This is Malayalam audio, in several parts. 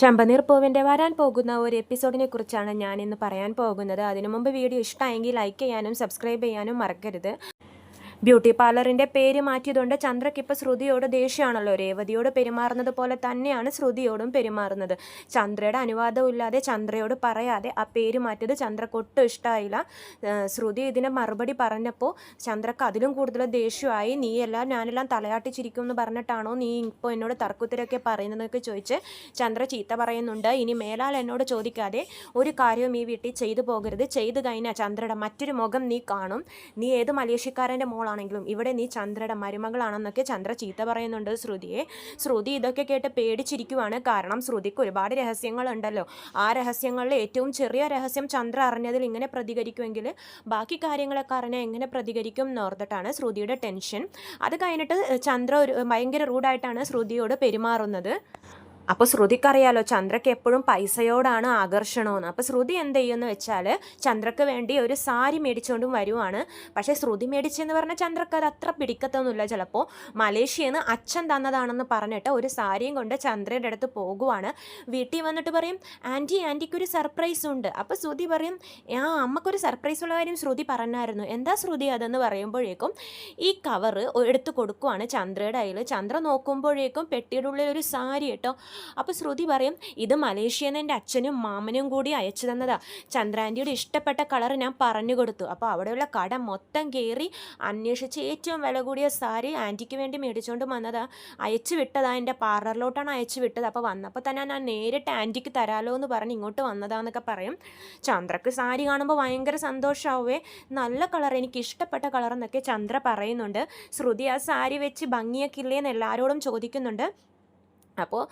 ചെമ്പനീർ പൂവിന്റെ വരാൻ പോകുന്ന ഒരു എപ്പിസോഡിനെ കുറിച്ചാണ് ഞാൻ ഇന്ന് പറയാൻ പോകുന്നത്. അതിനു മുമ്പ് വീഡിയോ ഇഷ്ടമായെങ്കിൽ ലൈക്ക് ചെയ്യാനും സബ്സ്ക്രൈബ് ചെയ്യാനും മറക്കരുത്. ബ്യൂട്ടി പാർലറിന്റെ പേര് മാറ്റിയതുകൊണ്ട് ചന്ദ്രയ്ക്ക് ഇപ്പോൾ ശ്രുതിയോട് ദേഷ്യമാണല്ലോ. രേവതിയോട് പെരുമാറുന്നത് പോലെ തന്നെയാണ് ശ്രുതിയോടും പെരുമാറുന്നത്. ചന്ദ്രയുടെ അനുവാദമില്ലാതെ ചന്ദ്രയോട് പറയാതെ ആ പേര് മാറ്റിയത് ചന്ദ്രക്ക് ഒട്ടും ഇഷ്ടമായില്ല ശ്രുതി ഇതിന് മറുപടി പറഞ്ഞപ്പോൾ ചന്ദ്രക്ക് അതിലും കൂടുതൽ ദേഷ്യമായി. നീയെല്ലാം ഞാനെല്ലാം തലയാട്ടിച്ചിരിക്കും എന്ന് പറഞ്ഞിട്ടാണോ നീ ഇപ്പോൾ എന്നോട് തർക്കുത്തരൊക്കെ പറയുന്നതെന്നൊക്കെ ചോദിച്ച് ചന്ദ്ര ചീത്ത പറയുന്നുണ്ട്. ഇനി മേലാൽ എന്നോട് ചോദിക്കാതെ ഒരു കാര്യവും ഈ വീട്ടിൽ ചെയ്തു പോകരുത്. ചെയ്തു കഴിഞ്ഞാൽ ചന്ദ്രയുടെ മറ്റൊരു മുഖം നീ കാണും. നീ ഏത് മലേഷ്യക്കാരന്റെ മോളാണെങ്കിലും ഇവിടെ നീ ചന്ദ്രയുടെ മരുമകളാണെന്നൊക്കെ ചന്ദ്ര ചീത്ത പറയുന്നുണ്ട് ശ്രുതിയെ. ശ്രുതി ഇതൊക്കെ കേട്ട് പേടിച്ചിരിക്കുവാണ്. കാരണം ശ്രുതിക്ക് ഒരുപാട് രഹസ്യങ്ങളുണ്ടല്ലോ. ആ രഹസ്യങ്ങളിൽ ഏറ്റവും ചെറിയ രഹസ്യം ചന്ദ്ര അറിഞ്ഞതിൽ ഇങ്ങനെ പ്രതികരിക്കുമെങ്കിൽ ബാക്കി കാര്യങ്ങളൊക്കെ അറിഞ്ഞാൽ എങ്ങനെ പ്രതികരിക്കും എന്നോർത്തിട്ടാണ് ശ്രുതിയുടെ ടെൻഷൻ. അത് കഴിഞ്ഞിട്ട് ചന്ദ്ര ഒരു ഭയങ്കര റൂഡായിട്ടാണ് ശ്രുതിയോട് പെരുമാറുന്നത്. അപ്പോൾ ശ്രുതിക്കറിയാലോ ചന്ദ്രക്ക് എപ്പോഴും പൈസയോടാണ് ആകർഷണമെന്ന്. അപ്പോൾ ശ്രുതി എന്ത് ചെയ്യുമെന്ന് വെച്ചാൽ ചന്ദ്രക്ക് വേണ്ടി ഒരു സാരി മേടിച്ചുകൊണ്ടും വരുവാണ്. പക്ഷേ ശ്രുതി മേടിച്ചെന്ന് പറഞ്ഞാൽ ചന്ദ്രക്ക് അത് അത്ര പിടിക്കത്തൊന്നുമില്ല. ചിലപ്പോൾ മലേഷ്യയിൽ നിന്ന് അച്ഛൻ തന്നതാണെന്ന് പറഞ്ഞിട്ട് ഒരു സാരിയും കൊണ്ട് ചന്ദ്രയുടെ അടുത്ത് പോകുവാണ്. വീട്ടിൽ വന്നിട്ട് പറയും ആന്റി ആന്റിക്ക് ഒരു സർപ്രൈസ് ഉണ്ട്. അപ്പോൾ ശ്രുതി പറയും ആ അമ്മക്കൊരു സർപ്രൈസ് ഉള്ള കാര്യം ശ്രുതി പറഞ്ഞായിരുന്നു. എന്താ ശ്രുതി അതെന്ന് പറയുമ്പോഴേക്കും ഈ കവറ് എടുത്ത് കൊടുക്കുവാണ് ചന്ദ്രയുടെ കയ്യിൽ ചന്ദ്ര നോക്കുമ്പോഴേക്കും പെട്ടിയുടെ ഉള്ളിൽ ഒരു സാരി കേട്ടോ അപ്പോൾ ശ്രുതി പറയും ഇത് മലേഷ്യയിൽ നിന്ന് എന്റെ അച്ഛനും മാമനും കൂടി അയച്ചു തന്നതാ ചന്ദ്രാന്റിയുടെ ഇഷ്ടപ്പെട്ട കളർ ഞാൻ പറഞ്ഞു കൊടുത്തു. അപ്പോൾ അവിടെയുള്ള കട മൊത്തം കയറി അന്വേഷിച്ച് ഏറ്റവും വില കൂടിയ സാരി ആന്റിക്ക് വേണ്ടി മേടിച്ചുകൊണ്ട് വന്നതാ. അയച്ചു വിട്ടതാ എന്റെ പാർലറിലോട്ടാണ് അയച്ചു വിട്ടത്. അപ്പോൾ വന്നപ്പോൾ തന്നെ ഞാൻ നേരിട്ട് ആന്റിക്ക് തരാലോ എന്ന് പറഞ്ഞ് ഇങ്ങോട്ട് വന്നതാന്നൊക്കെ പറയും. ചന്ദ്രക്ക് സാരി കാണുമ്പോൾ ഭയങ്കര സന്തോഷമാവേ നല്ല കളർ എനിക്ക് ഇഷ്ടപ്പെട്ട കളർ എന്നൊക്കെ ചന്ദ്ര പറയുന്നുണ്ട്. ശ്രുതി ആ സാരി വെച്ച് ഭംഗിയൊക്കെ ഇല്ലേ എന്ന് എല്ലാവരോടും ചോദിക്കുന്നുണ്ട്. അപ്പോൾ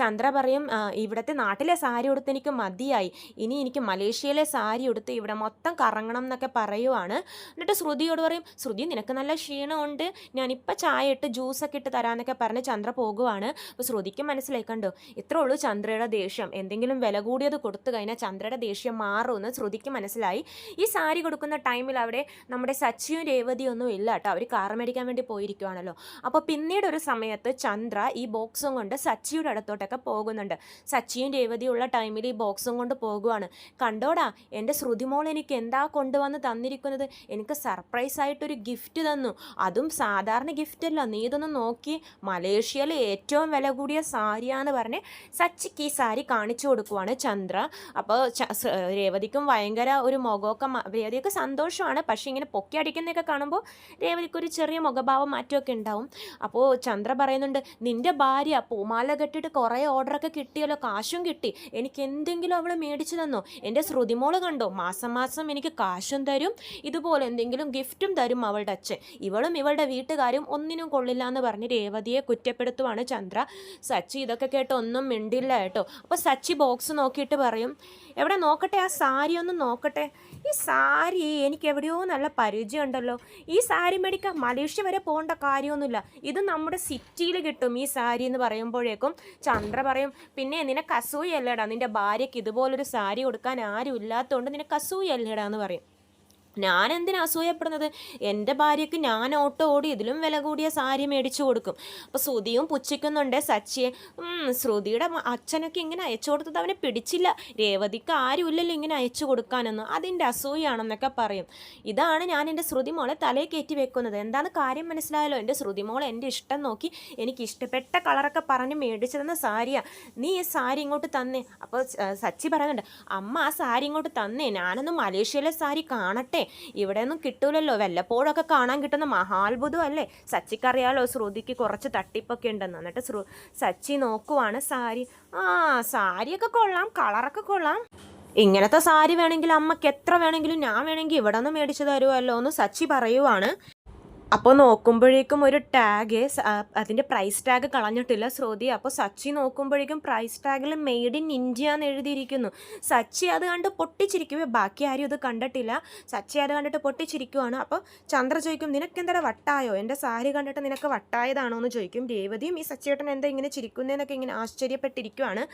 ചന്ദ്ര പറയും ഇവിടുത്തെ നാട്ടിലെ സാരി ഉടുത്ത് എനിക്ക് മതിയായി. ഇനി എനിക്ക് മലേഷ്യയിലെ സാരി ഉടുത്ത് ഇവിടെ മൊത്തം കറങ്ങണം എന്നൊക്കെ പറയുവാണ്. എന്നിട്ട് ശ്രുതിയോട് പറയും ശ്രുതി നിനക്ക് നല്ല ക്ഷീണമുണ്ട്. ഞാനിപ്പോൾ ചായ ഇട്ട് ജ്യൂസൊക്കെ ഇട്ട് തരാമെന്നൊക്കെ പറഞ്ഞ് ചന്ദ്ര പോകുവാണ്. അപ്പോൾ ശ്രുതിക്ക് മനസ്സിലായി കണ്ടോ ഇത്രേ ഉള്ളൂ ചന്ദ്രയുടെ ദേഷ്യം. എന്തെങ്കിലും വില കൂടിയത് കൊടുത്തു കഴിഞ്ഞാൽ ചന്ദ്രയുടെ ദേഷ്യം മാറുമെന്ന് ശ്രുതിക്ക് മനസ്സിലായി. ഈ സാരി കൊടുക്കുന്ന ടൈമിൽ അവിടെ നമ്മുടെ സച്ചിയും രേവതിയും ഒന്നും ഇല്ല കേട്ടോ. അവർ കാർ മേടിക്കാൻ വേണ്ടി പോയിരിക്കുവാണല്ലോ. അപ്പോൾ പിന്നീട് ഒരു സമയത്ത് ചന്ദ്ര ഈ ബോക്സും കൊണ്ട് സച്ചിയുടെ അടുത്തോട്ടൊക്കെ പോകുന്നുണ്ട്. സച്ചിയും രേവതിയുള്ള ടൈമിൽ ഈ ബോക്സും കൊണ്ട് പോകുവാണ്. കണ്ടോടാ എന്റെ ശ്രുതിമോൾ എനിക്ക് എന്താ കൊണ്ടുവന്ന് തന്നിരിക്കുന്നത്? എനിക്ക് സർപ്രൈസ് ആയിട്ടൊരു ഗിഫ്റ്റ് തന്നു. അതും സാധാരണ ഗിഫ്റ്റ് അല്ല. നീ ഇതൊന്ന് നോക്കി. മലേഷ്യയിലെ ഏറ്റവും വില കൂടിയ സാരിയാന്ന് പറഞ്ഞ് സച്ചിക്ക് ഈ സാരി കാണിച്ചു കൊടുക്കുവാണ് ചന്ദ്ര. അപ്പോൾ രേവതിക്കും ഭയങ്കര ഒരു മുഖമൊക്കെ രേവതിയൊക്കെ സന്തോഷമാണ്. പക്ഷേ ഇങ്ങനെ പൊക്കി അടിക്കുന്നതൊക്കെ കാണുമ്പോൾ രേവതിക്കൊരു ചെറിയ മുഖഭാവം മാറ്റമൊക്കെ ഉണ്ടാവും. അപ്പോൾ ചന്ദ്ര പറയുന്നുണ്ട് നിന്റെ ഭാര്യ പൂമാല കെട്ടിയിട്ട് കുറേ ഓർഡറൊക്കെ കിട്ടിയല്ലോ കാശും കിട്ടി. എനിക്ക് എന്തെങ്കിലും അവൾ മേടിച്ചു തന്നോ? എന്റെ ശ്രുതിമോൾ കണ്ടോ? മാസം മാസം എനിക്ക് കാശും തരും ഇതുപോലെ എന്തെങ്കിലും ഗിഫ്റ്റും തരും അവളുടെ അച്ഛൻ. ഇവളും ഇവളുടെ വീട്ടുകാരും ഒന്നിനും കൊള്ളില്ല എന്ന് പറഞ്ഞ് രേവതിയെ കുറ്റപ്പെടുത്തുവാണ് ചന്ദ്ര. സച്ചി ഇതൊക്കെ കേട്ട് ഒന്നും മിണ്ടില്ല കേട്ടോ. അപ്പോൾ സച്ചി ബോക്സ് നോക്കിയിട്ട് പറയും എവിടെ നോക്കട്ടെ? ആ സാരി ഒന്ന് നോക്കട്ടെ? ഈ സാരി എനിക്ക് എവിടെയോ നല്ല പരിചയമുണ്ടല്ലോ. ഈ സാരി മേടിക്കാൻ മലേഷ്യ വരെ പോകേണ്ട കാര്യമൊന്നുമില്ല. ഇത് നമ്മുടെ സിറ്റിയിൽ കിട്ടും ഈ സാരി എന്ന് പറയുമ്പോഴേക്കും ചന്ദ്ര പറയും പിന്നെ നിനക്ക് അസൂയല്ലേടാ നിന്റെ ഭാര്യയ്ക്ക് ഇതുപോലൊരു സാരി കൊടുക്കാൻ ആരും ഇല്ലാത്തതുകൊണ്ട് നിനക്ക് അസൂയല്ലേടാ എന്ന് പറയും. ഞാൻ എന്തിനാ അസൂയപ്പെടുന്നത്? എന്റെ ഭാര്യയ്ക്ക് ഞാൻ ഓട്ടോ ഓടി ഇതിലും വില കൂടിയ സാരി മേടിച്ചു കൊടുക്കും. അപ്പോൾ ശ്രുതിയും പുച്ഛിക്കുന്നുണ്ട് സച്ചിയെ. "ഉം, ശ്രുതിയുടെ അച്ഛനൊക്കെ ഇങ്ങനെ അയച്ചു കൊടുത്തത് അവനെ പിടിച്ചില്ല. രേവതിക്ക് ആരുമില്ലല്ലോ ഇങ്ങനെ അയച്ചു കൊടുക്കാനൊന്നും. അതിന്റെ അസൂയാണെന്നൊക്കെ പറയും. ഇതാണ് ഞാൻ എന്റെ ശ്രുതി മോളെ തലയിൽ കയറ്റി വെക്കുന്നത്. എന്താണ് കാര്യം മനസ്സിലായല്ലോ? എന്റെ ശ്രുതി മോൾ എന്റെ ഇഷ്ടം നോക്കി എനിക്ക് ഇഷ്ടപ്പെട്ട കളറൊക്കെ പറഞ്ഞ് മേടിച്ചു തന്ന സാരിയാണ് നീ ഈ സാരി ഇങ്ങോട്ട് തന്നേ. അപ്പോൾ സച്ചി പറയുന്നുണ്ട് അമ്മ ആ സാരി ഇങ്ങോട്ട് തന്നേ. ഞാനൊന്ന് മലേഷ്യയിലെ സാരി കാണട്ടെ. ഇവിടെ ഒന്നും കിട്ടൂലല്ലോ. വല്ലപ്പോഴൊക്കെ കാണാൻ കിട്ടുന്ന മഹാത്ഭുതം അല്ലേ സച്ചിക്കറിയാലോ ശ്രുതിക്ക് കുറച്ച് തട്ടിപ്പൊക്കെ ഉണ്ടെന്ന്. എന്നിട്ട് ശ്രു സച്ചി നോക്കുവാണ് സാരി. ആ സാരിയൊക്കെ കൊള്ളാം കളറൊക്കെ കൊള്ളാം. ഇങ്ങനത്തെ സാരി വേണമെങ്കിൽ അമ്മയ്ക്ക് എത്ര വേണമെങ്കിലും ഞാൻ വേണമെങ്കിൽ ഇവിടെ നിന്ന് മേടിച്ചു തരുമല്ലോ എന്ന് സച്ചി പറയുവാണ്. അപ്പോൾ നോക്കുമ്പോഴേക്കും ഒരു ടാഗ് അതിന്റെ പ്രൈസ് ടാഗ് കളഞ്ഞിട്ടില്ല ശ്രുതി. അപ്പോൾ സച്ചി നോക്കുമ്പോഴേക്കും പ്രൈസ് ടാഗിൽ മെയ്ഡ് ഇൻ ഇന്ത്യ എന്ന് എഴുതിയിരിക്കുന്നു. സച്ചി അത് കണ്ട് പൊട്ടിച്ചിരിക്കും ബാക്കി ആരും ഇത് കണ്ടിട്ടില്ല. സച്ചി അത് കണ്ടിട്ട് പൊട്ടിച്ചിരിക്കുവാണ്. അപ്പോൾ ചന്ദ്ര ചോദിക്കും നിനക്ക് എന്താ വട്ടായോ? എന്റെ സാരി കണ്ടിട്ട് നിനക്ക് വട്ടായതാണോ? എന്ന് ചോദിക്കും. രേവതിയും ഈ സച്ചിയേട്ടൻ എന്താ ഇങ്ങനെ ചിരിക്കുന്നതെന്നൊക്കെ ഇങ്ങനെ ആശ്ചര്യപ്പെട്ടിരിക്കുവാണ്.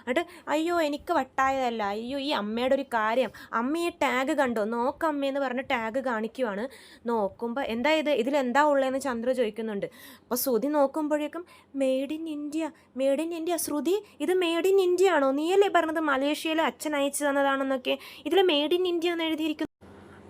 എന്നിട്ട് അയ്യോ എനിക്ക് വട്ടായതല്ല. അയ്യോ ഈ അമ്മയുടെ ഒരു കാര്യം. അമ്മ ഈ ടാഗ് കണ്ടോ? നോക്കമ്മയെന്ന് പറഞ്ഞ് ടാഗ് കാണിക്കുവാണ്. നോക്കുമ്പോൾ എന്താ ഇത്? ഇതിലെന്താ ഉള്ളതെന്ന് ചന്ദ്ര ചോദിക്കുന്നുണ്ട്. അപ്പോൾ Shruti നോക്കുമ്പോഴേക്കും made in India made in India Shruti ഇത് മെയ്ഡ് ഇൻ ഇന്ത്യ ആണോ? നീയല്ലേ പറഞ്ഞത് മലേഷ്യയിലെ അച്ഛൻ അയച്ചു തന്നതാണെന്നൊക്കെ? ഇതിൽ മെയ്ഡ് ഇൻ ഇന്ത്യ എന്ന് എഴുതിയിരിക്കുന്നു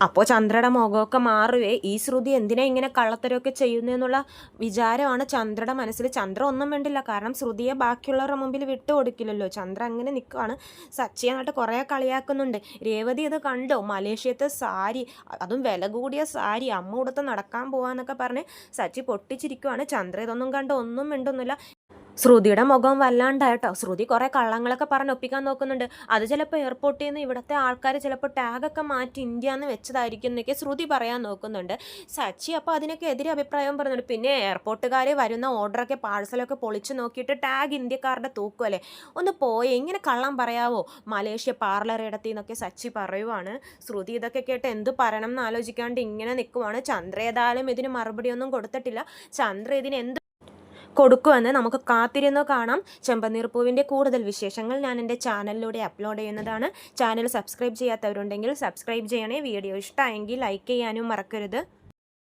അപ്പോൾ ചന്ദ്രയുടെ മുഖമൊക്കെ മാറുവേ. ഈ ശ്രുതി എന്തിനാ ഇങ്ങനെ കള്ളത്തരമൊക്കെ ചെയ്യുന്നതെന്നുള്ള വിചാരമാണ് ചന്ദ്രയുടെ മനസ്സിൽ. ചന്ദ്ര ഒന്നും വേണ്ടില്ല കാരണം ശ്രുതിയെ ബാക്കിയുള്ളവരുടെ മുമ്പിൽ വിട്ടു കൊടുക്കില്ലല്ലോ. ചന്ദ്ര അങ്ങനെ നിൽക്കുകയാണ് സച്ചിയായിട്ട് കുറേ കളിയാക്കുന്നുണ്ട്. രേവതി ഇത് കണ്ടോ? മലേഷ്യത്തെ സാരി അതും വില കൂടിയ സാരി അമ്മ കൊടുത്ത് നടക്കാൻ പോവാന്നൊക്കെ പറഞ്ഞ് സച്ചി പൊട്ടിച്ചിരിക്കുവാണ്. ചന്ദ്ര ഇതൊന്നും കണ്ട് ഒന്നും മിണ്ടുന്നില്ല. ശ്രുതിയുടെ മുഖം വല്ലാണ്ടായിട്ടോ. ശ്രുതി കുറേ കള്ളങ്ങളൊക്കെ പറഞ്ഞ് ഒപ്പിക്കാൻ നോക്കുന്നുണ്ട്. അത് ചിലപ്പോൾ എയർപോർട്ടിൽ നിന്ന് ഇവിടുത്തെ ആൾക്കാർ ചിലപ്പോൾ ടാഗൊക്കെ മാറ്റി ഇന്ത്യ എന്ന് വെച്ചതായിരിക്കും എന്നൊക്കെ ശ്രുതി പറയാൻ നോക്കുന്നുണ്ട്. സച്ചി അപ്പോൾ അതിനൊക്കെ എതിരെ അഭിപ്രായം പറയുന്നുണ്ട് പിന്നെ എയർപോർട്ടുകാർ വരുന്ന ഓർഡറൊക്കെ പാഴ്സലൊക്കെ പൊളിച്ച് നോക്കിയിട്ട് ടാഗ് ഇന്ത്യക്കാരുടെ തൂക്കുമല്ലേ ഒന്ന് പോയി എങ്ങനെ കള്ളം പറയാവോ? മലേഷ്യ പാർലർ ഇടത്തിൽ നിന്നൊക്കെ സച്ചി പറയുവാണ്. ശ്രുതി ഇതൊക്കെ കേട്ട് എന്ത് പറയണം എന്ന് ആലോചിക്കാണ്ട് ഇങ്ങനെ നിൽക്കുവാണ് ചന്ദ്ര ഏതായാലും ഇതിന് മറുപടിയൊന്നും കൊടുത്തിട്ടില്ല. ചന്ദ്ര ഇതിന് എന്ത് കൊടുക്കുമെന്ന് നമുക്ക് കാത്തിരുന്ന് കാണാം. ചെമ്പനീർപ്പൂവിന്റെ കൂടുതൽ വിശേഷങ്ങൾ ഞാൻ എന്റെ ചാനലിലൂടെ അപ്ലോഡ് ചെയ്യുന്നതാണ്. ചാനൽ സബ്സ്ക്രൈബ് ചെയ്യാത്തവരുണ്ടെങ്കിൽ സബ്സ്ക്രൈബ് ചെയ്യണേ. വീഡിയോ ഇഷ്ടമായെങ്കിൽ ലൈക്ക് ചെയ്യാനും മറക്കരുത്.